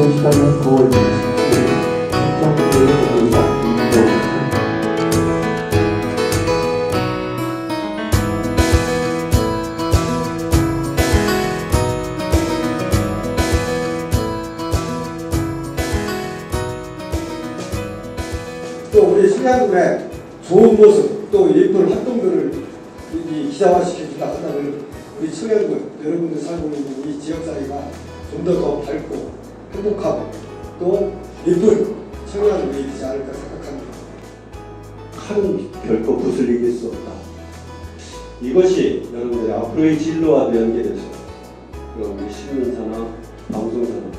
2014년 9월 27일 국정교육 의사 김도우 또 우리 신양군의 좋은 모습 또 예쁜 활동들을 기자화시켜준다 한다면 우리 청양군 여러분들 살고 있는 이 지역사회가 좀 더 더 밝고 행복하고 또 예쁜 청양군이 되지 않을까 생각합니다. 칼은 결코 붓을 이길 수 없다. 이것이 여러분들의 앞으로의 진로와도 연계돼서 그럼 우리 신문사나 방송사나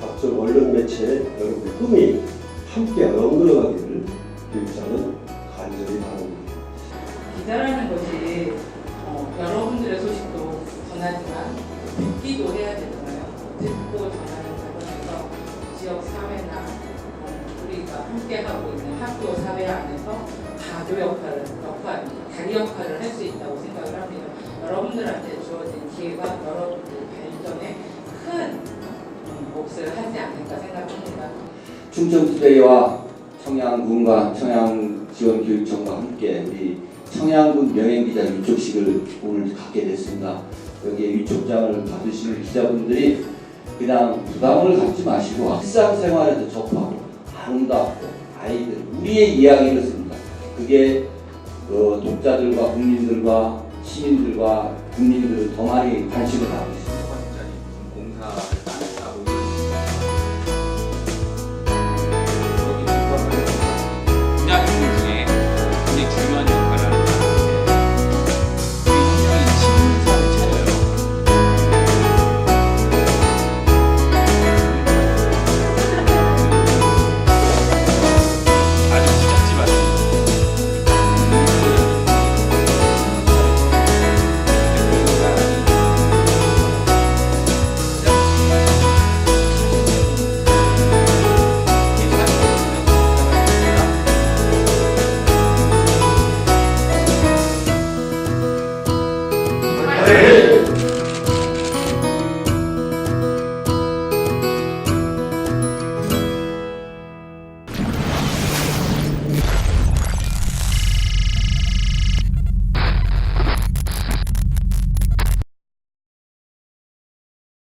각종 언론 매체에 여러분의 꿈이 함께 어우러가기를 교육자는 간절히 바랍니다. 기자라는 것이 어, 여러분들의 소식도 전하지만 듣기도 해야 되잖아요. 듣고 전하는 지역 사회나 어, 우리가 함께 하고 있는 학교 사회 안에서 가교 역할을 역할, 다리 역할을 할 수 있다고 생각을 합니다. 여러분들한테 주어진 기회가 여러분들 발전에 큰 음, 몫을 하지 않을까 생각합니다. 충청투데이와 청양군과 청양지원교육청과 함께 우리 청양군 명예기자 위촉식을 오늘 갖게 됐습니다. 여기에 위촉장을 받으시는 기자분들이 그냥 부담을 갖지 마시고 일상생활에서 접하고 아름답고 아이들 우리의 이야기를 씁니다. 그게 그 독자들과 국민들과 시민들과 국민들을 더 많이 관심을 갖고 있습니다. 공사 Yeah.